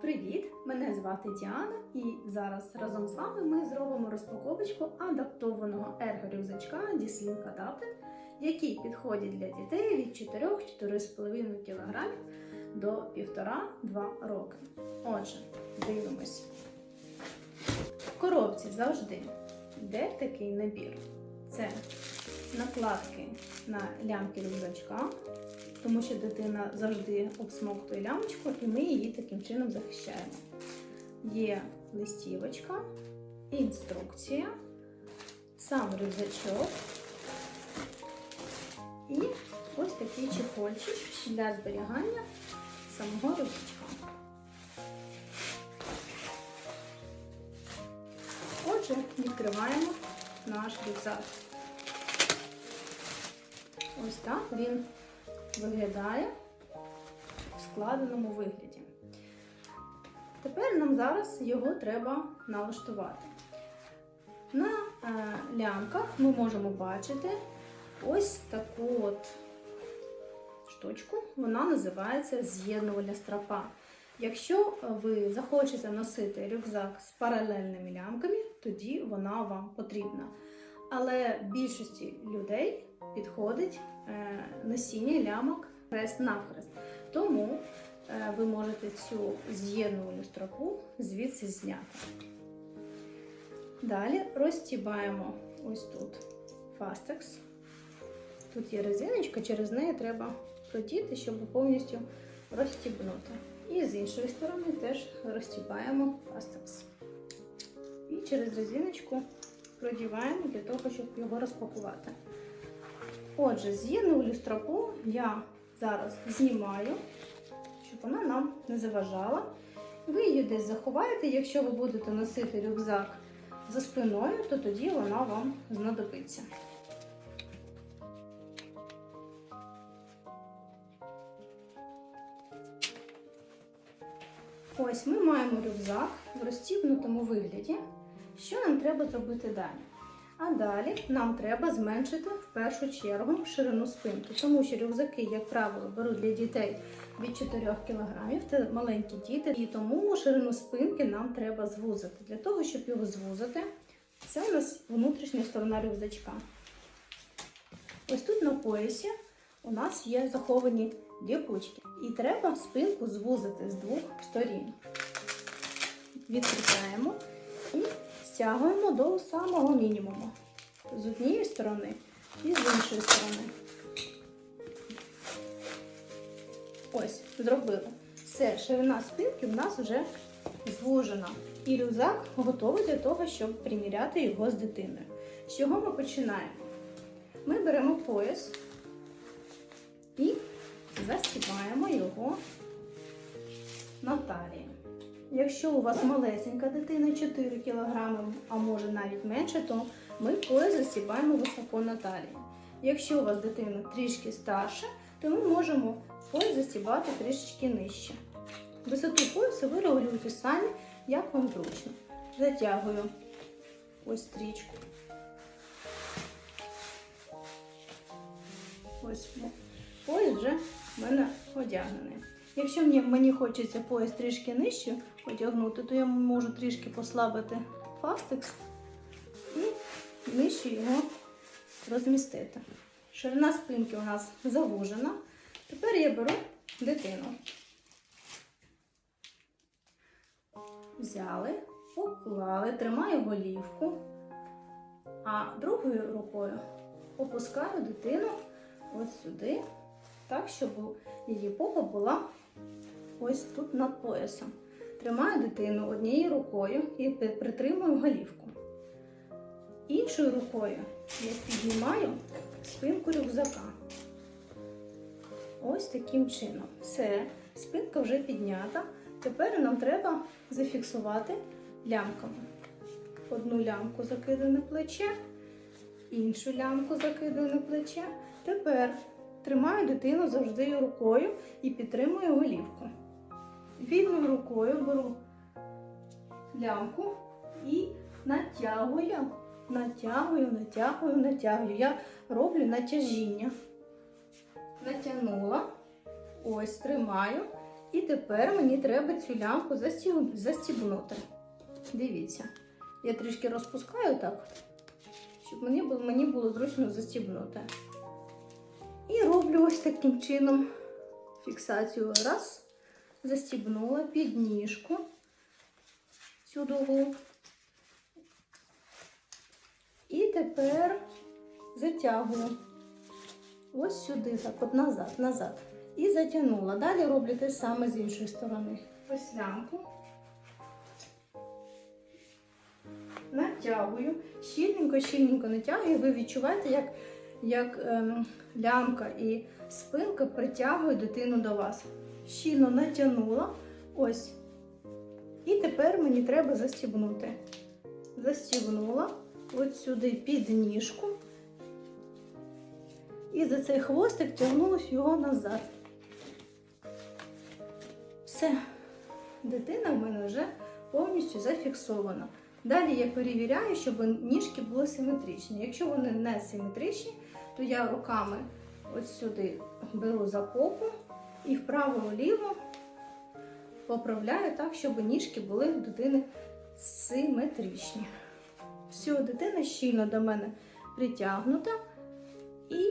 Привіт! Мене звати Діана, і зараз разом з вами ми зробимо розпаковочку адаптованого ерго-рюкзачка Діслінг Adapted, який підходить для дітей від 4-4,5 кг до 1,5-2 роки. Отже, дивимось. В коробці завжди йде такий набір. Це накладки на лямки рюкзачка, тому що дитина завжди обсмоктує лямочку, і ми її таким чином захищаємо. Є листівочка, інструкція, сам рюкзачок і ось такий чехольчик для зберігання самого рюкзачка. Отже, відкриваємо наш рюкзак. Ось так він виглядає в складеному вигляді. Тепер нам зараз його треба налаштувати. На е, лямках ми можемо бачити ось таку от штучку, вона називається з'єднувальна стропа. Якщо ви захочете носити рюкзак з паралельними лямками, тоді вона вам потрібна. Але більшості людей підходить е, носіння лямок хрест-навхрест. Тому е, ви можете цю з'єднувальну стропу звідси зняти. Далі розтібаємо ось тут фастекс. Тут є резиночка, через неї треба продіти, щоб повністю розстібнути. І з іншої сторони теж розтібаємо фастекс. І через резиночку продіваємо для того, щоб його розпакувати. Отже, з'єднувальну стропу я зараз знімаю, щоб вона нам не заважала. Ви її десь заховаєте, якщо ви будете носити рюкзак за спиною, то тоді вона вам знадобиться. Ось ми маємо рюкзак в розтібнутому вигляді. Що нам треба зробити далі? А далі нам треба зменшити в першу чергу ширину спинки, тому що рюкзаки, як правило, беруть для дітей від 4 кг, це маленькі діти, і тому ширину спинки нам треба звузити. Для того, щоб його звузити, це у нас внутрішня сторона рюкзачка. Ось тут на поясі у нас є заховані ліпучки. І треба спинку звузити з двох сторін. Відкріпляємо і стягуємо до самого мінімуму. З однієї сторони і з іншої сторони. Ось, зробили. Все, ширина спинки в нас вже звужена. І рюкзак готовий для того, щоб приміряти його з дитиною. З чого ми починаємо? Ми беремо пояс і застібаємо його на талії. Якщо у вас малесенька дитина 4 кг, а може навіть менше, то ми пояс застібаємо високо на талії. Якщо у вас дитина трішки старша, то ми можемо пояс застібати трішечки нижче. Висоту поясу ви регулюєте самі, як вам зручно. Затягую ось стрічку. Ось пояс вже в мене одягнений. Якщо мені, хочеться пояс трішки нижче одягнути, то я можу трішки послабити фастекс і нижче його розмістити. Ширина спинки у нас завужена. Тепер я беру дитину. Взяли, поклали, тримаю голівку, а другою рукою опускаю дитину ось сюди, так, щоб її попа була ось тут над поясом. Тримаю дитину однією рукою і притримую голівку. Іншою рукою я піднімаю спинку рюкзака. Ось таким чином. Все, спинка вже піднята. Тепер нам треба зафіксувати лямками. Одну лямку закидаю на плече, іншу лямку закидаю на плече. Тепер тримаю дитину завжди рукою і підтримую голівку. Вільною рукою беру лямку і натягую, натягую, натягую, натягую. Я роблю натяжіння. Натягнула, ось тримаю І тепер мені треба цю лямку застібнути. Дивіться, я трішки розпускаю так, щоб мені було, мені було зручно застібнути. І роблю ось таким чином фіксацію. Раз, застібнула під ніжку цю дугу. І тепер затягую ось сюди, так, от назад, назад. І затягнула. Далі роблю те саме з іншої сторони. Ось лямку. Натягую, щільненько, щільненько натягую. Ви відчуваєте, як, як ем, лямка і спинка притягують дитину до вас. Щільно натягнула. Ось. І тепер мені треба застібнути. Застібнула от сюди під ніжку. І за цей хвостик тягнулась його назад. Все, дитина в мене вже повністю зафіксована. Далі я перевіряю, щоб ніжки були симетричні. Якщо вони не симетричні, то я руками ось сюди беру за попу і вправо-вліво поправляю так, щоб ніжки були в дитини симетричні. Все, дитина щільно до мене притягнута. І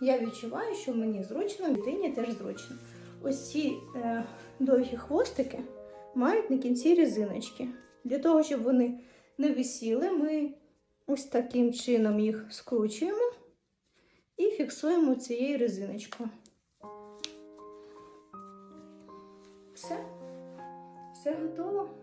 я відчуваю, що мені зручно, дитині теж зручно. Ось ці е, довгі хвостики мають на кінці резиночки. Для того, щоб вони не висіли, ми ось таким чином їх скручуємо і фіксуємо цією резиночкою. Все готово.